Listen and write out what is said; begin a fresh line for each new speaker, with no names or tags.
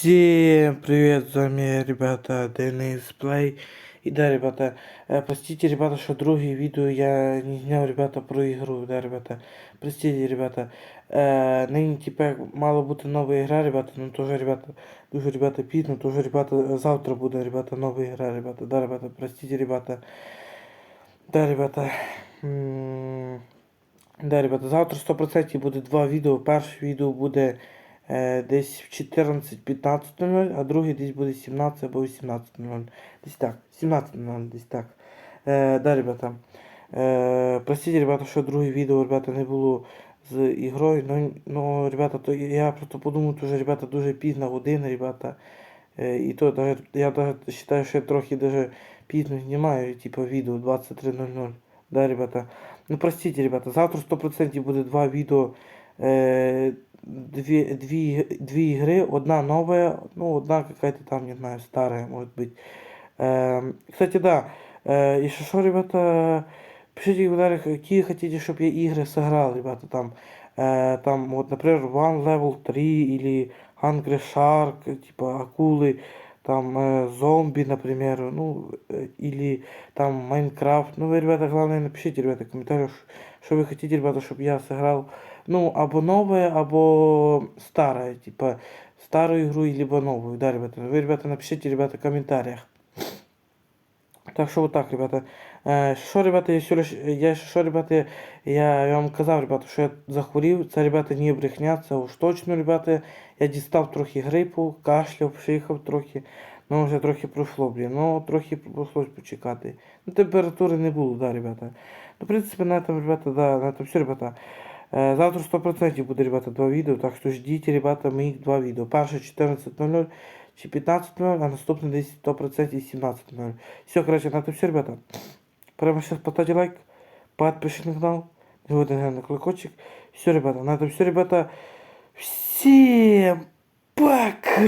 Всем привет, с вами, ребята, Денис Плей. И да, ребята, э, простите, ребята, что другие видео я не снял, ребята, про игру, да, ребята. Простите, ребята. Е, нині, типа, як мала бути нова ігра, ребята, ну тоже, ребята, дуже, ребята, пізно, тоже, ребята, завтра буде, ребята, нова ігра, ребята. Да, ребята, простите, ребята. Да, ребята. Да, ребята, завтра 100% буде два відео. Перше відео буде е, десь в 14-15.00, а другий десь буде 17 або 18.00. Десь так. 17.00, десь так. Е, да, ребята. Е, простите, ребята, що друге відео, ребята, не було з ігрою. Ну, ну ребята, то я просто подумав, що, ребята, дуже пізна година, ребята. Е, і то даже, я даже вважаю, що я трохи даже пізно знімаю, типу, відео 23.00. Да, ребята. Ну, простите, ребята, завтра 100% буде два відео. Е, дві, дві, дві ігри, одна новая, ну, одна какая-то там, не знаю, старая, может быть. Е, кстати, да, е, если что, ребята, пишите в комментариях, какие хотите, чтобы я игры сыграл, ребята, там, э, там, вот, например, One Level 3 или Hungry Shark, типа акулы, там, э, зомби, например, ну, э, или там Майнкрафт. Ну, вы, ребята, главное, напишите, ребята, в комментариях, что вы хотите, ребята, чтобы я сыграл, ну, або новое, або старое, типа, старую игру, либо новую, да, ребята. Вы, ребята, напишите, ребята, в комментариях. Так що отак, ребята. Е, що, ребята, я лиш, я що, ребята, я, я вам казав, ребята, що я захворів. Це, ребята, не брехня, це уж точно, ребята. Я дістав трохи грипу, кашляв, пшихав трохи. Ну, вже трохи пройшло, блін. Ну, трохи прийшлось почекати. Ну, температури не було, да, ребята. Ну, в принципі, на этом, ребята, да, на этом все, ребята. Е, Завтра 100% буде, ребята, два відео, так що ждіть, ребята, моїх два відео. Перше 14.00 чи 15.00, а наступне десь 100% 17.00. Все, короче, на этом все, ребята. Прямо сейчас поставьте лайк, подпишитесь на канал, нажимайте на колокольчик. Все, ребята, на этом все, ребята. Всем пока!